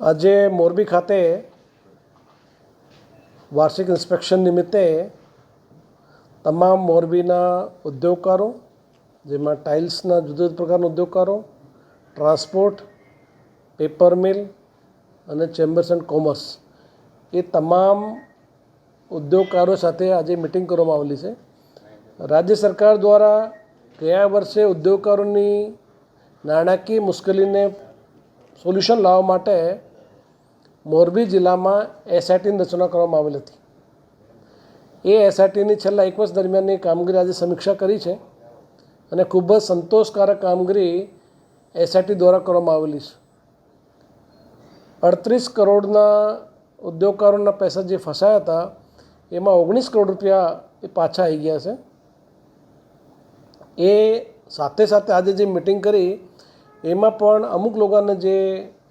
આજે મોરબી ખાતે વાર્ષિક ઇન્સ્પેક્શન નિમિત્તે તમામ મોરબીના ઉદ્યોગકારો, જેમાં ટાઇલ્સના જુદા જુદા પ્રકારના ઉદ્યોગકારો, ટ્રાન્સપોર્ટ, પેપર મિલ અને ચેમ્બર્સ એન્ડ કોમર્સ, એ તમામ ઉદ્યોગકારો સાથે આજે મિટિંગ કરવામાં આવેલી છે. રાજ્ય સરકાર દ્વારા ગયા વર્ષે ઉદ્યોગકારોની નાણાકીય મુશ્કેલીને સોલ્યુશન લાવવા માટે મોરબી જિલ્લામાં એસઆઈટીની રચના કરવામાં આવેલ હતી. એ એસઆઈટીની છેલ્લા એક વર્ષ દરમિયાનની કામગીરી આજે સમીક્ષા કરી છે અને ખૂબ જ સંતોષકારક કામગીરી એસઆઈટી દ્વારા કરવામાં આવેલી છે. અડત્રીસ કરોડના ઉદ્યોગકારોના પૈસા જે ફસાયા હતા, એમાં ઓગણીસ કરોડ રૂપિયા એ પાછા આવી ગયા છે. એ સાથે સાથે આજે જે મિટિંગ કરી, એમાં પણ અમુક લોકોને જે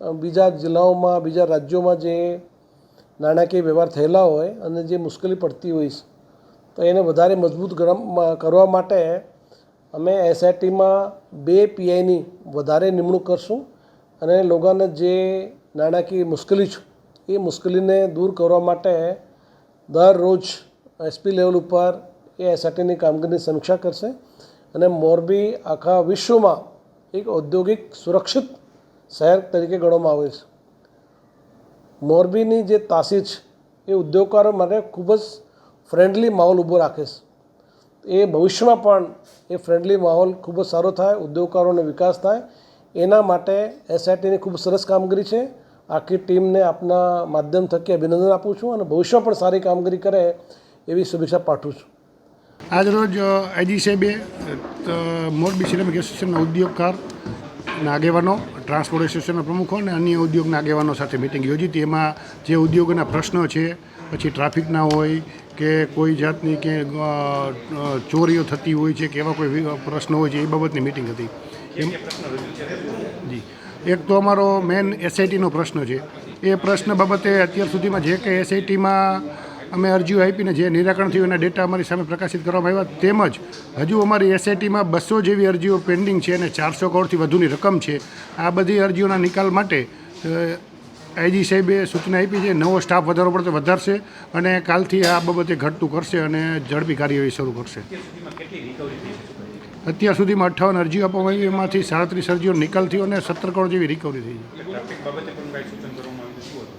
બીજા જિલ્લાઓમાં, બીજા રાજ્યોમાં જે નાણાકીય વ્યવહાર થયેલા હોય અને જે મુશ્કેલી પડતી હોય તો એને વધારે મજબૂત કરવા માટે અમે એસઆઈટીમાં બે પીઆઈની વધારે નિમણૂક કરશું અને લોકોને જે નાણાકીય મુશ્કેલી છે, એ મુશ્કેલીને દૂર કરવા માટે દરરોજ એસપી લેવલ ઉપર એ એસઆઈટીની કામગીરીની સમીક્ષા કરશે અને મોરબી આખા વિશ્વમાં એક ઔદ્યોગિક સુરક્ષિત શહેર તરીકે ગણવામાં આવે છે. મોરબીની જે તાસીર છે, એ ઉદ્યોગકારો માટે ખૂબ જ ફ્રેન્ડલી માહોલ ઊભો રાખે છે. એ ભવિષ્યમાં પણ એ ફ્રેન્ડલી માહોલ ખૂબ જ સારો થાય, ઉદ્યોગકારોનો વિકાસ થાય. એના માટે એસઆઈટીની ખૂબ સરસ કામગીરી છે. આખી ટીમને આપના માધ્યમ થકી અભિનંદન આપું છું અને ભવિષ્યમાં પણ સારી કામગીરી કરે એવી શુભેચ્છા પાઠવું છું. આજરોજ આઈજી સાહેબે મોરબી સિરામિક એસોસિએશનના ઉદ્યોગકાર આગેવાનો ટ્રાન્સપોર્ટ એસોસિએશનના પ્રમુખો અને અન્ય ઉદ્યોગના આગેવાનો સાથે મિટિંગ યોજી હતી. એમાં જે ઉદ્યોગોના પ્રશ્નો છે પછી ટ્રાફિકના હોય કે કોઈ જાતની કે ચોરીઓ થતી હોય છે કે એવા કોઈ પ્રશ્નો હોય છે એ બાબતની મિટિંગ હતી. એમ જી. એક તો અમારો મેન એસઆઈટીનો પ્રશ્ન છે. એ પ્રશ્ન બાબતે અત્યાર સુધીમાં જે કંઈ એસઆઈટીમાં અમે અરજીઓ આપીને જે નિરાકરણ થયું એના ડેટા અમારી સામે પ્રકાશિત કરવામાં આવ્યા. તેમજ હજુ અમારી એસઆઈટીમાં બસો જેવી અરજીઓ પેન્ડિંગ છે અને ચારસો કરોડથી વધુની રકમ છે. આ બધી અરજીઓના નિકાલ માટે આઈજી સાહેબે સૂચના આપી છે, નવો સ્ટાફ વધારો પડતો વધારશે અને કાલથી આ બાબતે ઘટતું કરશે અને ઝડપી કાર્યવાહી શરૂ કરશે. અત્યાર સુધીમાં અઠ્ઠાવન અરજીઓ આપવામાં આવી, એમાંથી સાડત્રીસ અરજીઓ નિકાલ થયો અને સત્તર કરોડ જેવી રિકવરી થઈ છે.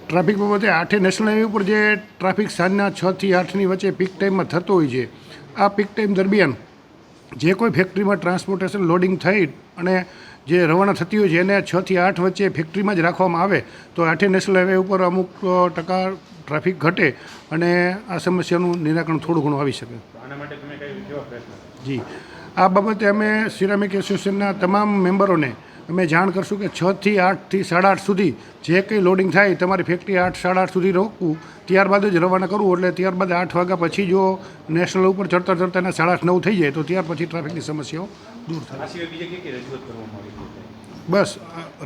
ટ્રાફિક બાબતે આઠે નેશનલ હાઈવે ઉપર જે ટ્રાફિક સાંજના છ થી આઠની વચ્ચે પીક ટાઈમમાં થતો હોય છે આ પીક ટાઈમ દરમિયાન જે કોઈ ફેક્ટરીમાં ટ્રાન્સપોર્ટેશન લોડિંગ થઈ અને જે રવાના થતી હોય છે એને છ થી આઠ વચ્ચે ફેક્ટરીમાં જ રાખવામાં આવે તો આઠે નેશનલ હાઈવે ઉપર અમુક ટકા ટ્રાફિક ઘટે અને આ સમસ્યાનું નિરાકરણ થોડું ઘણું આવી શકે. જી. આ બાબતે અમે સિરામિક એસોસિએશનના તમામ મેમ્બરોને અમે જાણ કરશું કે છથી આઠથી સાડા આઠ સુધી જે કંઈ લોડિંગ થાય તમારી ફેક્ટરી આઠ સાડા આઠ સુધી રોકવું ત્યારબાદ જ રવાના કરવું. એટલે ત્યારબાદ આઠ વાગ્યા પછી જો નેશનલ ઉપર ચડતા ચડતા એના સાડા આઠ નવ થઈ જાય તો ત્યાર પછી ટ્રાફિકની સમસ્યાઓ દૂર થાય. બસ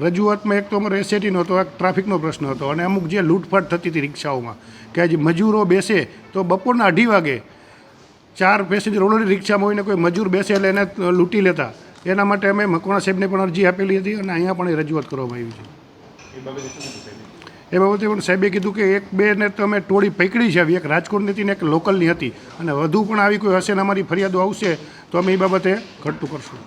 રજૂઆતમાં એક તો અમારો એસએટીનો હતો એક ટ્રાફિકનો પ્રશ્ન હતો. અને અમુક જે લૂંટફાટ થતી હતી રિક્ષાઓમાં કે આજે મજૂરો બેસે તો બપોરના અઢી વાગે ચાર પેસેન્જર ઓલરેડી રિક્ષામાં હોય ને કોઈ મજૂર બેસે એટલે એને લૂંટી લેતા. એના માટે અમે મકવાણા સાહેબને પણ અરજી આપેલી હતી અને અહીંયા પણ એ રજૂઆત કરવામાં આવી છે. એ બાબતે પણ સાહેબે કીધું કે એક બે ને તો અમે ટોળી પકડી છે આવી. એક રાજકોટની હતી ને એક લોકલની હતી. અને વધુ પણ આવી કોઈ હશે ને અમારી ફરિયાદો આવશે તો અમે એ બાબતે ઘટતું કરશું.